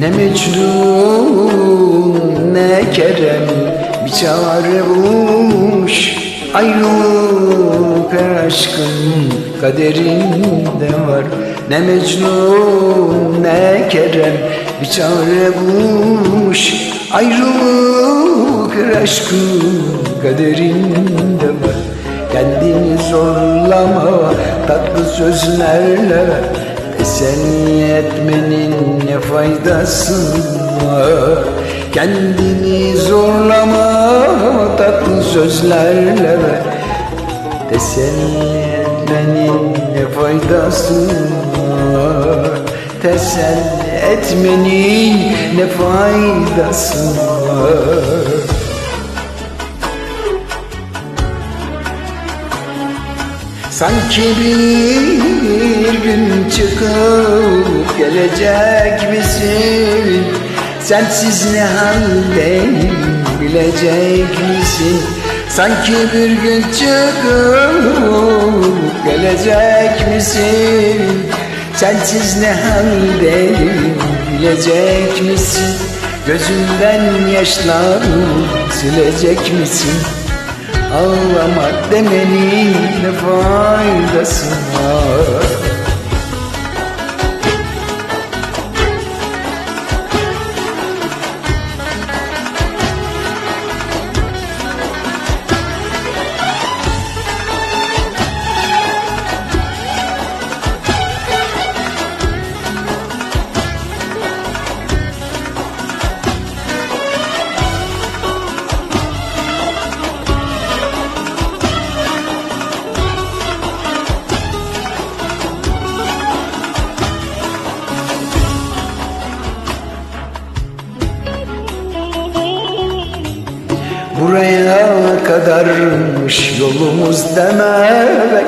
Ne Mecnun ne Kerem bir çare bulmuş. Ayrılık aşkın kaderinde var. Ne Mecnun ne Kerem bir çare bulmuş. Ayrılık aşkın kaderinde var. Kendini zorlama tatlı sözlerle Teselli etmenin ne faydası var? Kendini zorlama tatlı sözlerle. Teselli etmenin ne faydası var? Teselli etmenin ne faydası var Sanki bir gün çıkıp gelecek misin? Sensiz ne haldeyim bilecek misin? Sanki bir gün çıkıp gelecek misin? Sensiz ne haldeyim bilecek misin? Gözümden yaşları silecek misin? Ağlamak demenin ne faydası var Buraya kadarmış yolumuz demek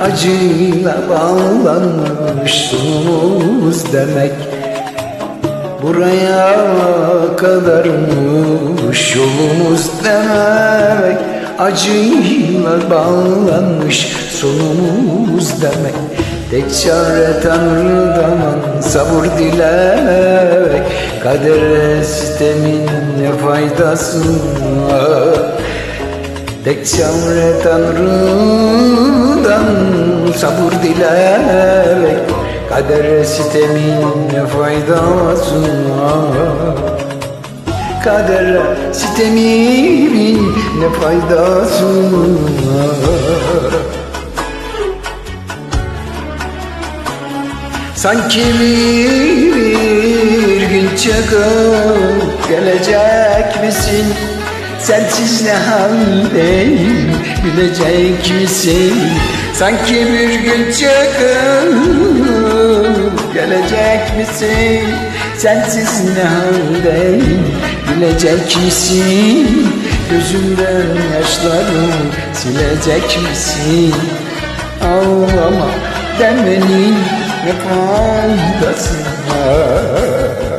Acıyla bağlanmış sonumuz demek. Buraya kadarmış yolumuz demek Acıyla bağlanmış sonumuz demek. Tek çare Tanrı'dan sabır dilemek Kadere sistemin faydası var Tek çare Tanrı'dan sabır dilemek Kadere sistemin ne faydası var Kadere sistemin ne faydası Sanki bir gün çıkıp gelecek misin? Sensiz ne haldeyim bilecek misin? Sanki bir gün çıkıp gelecek misin? Sensiz ne haldeyim bilecek misin? Gözümden yaşları silecek misin? Ağlama demenin ne faydası var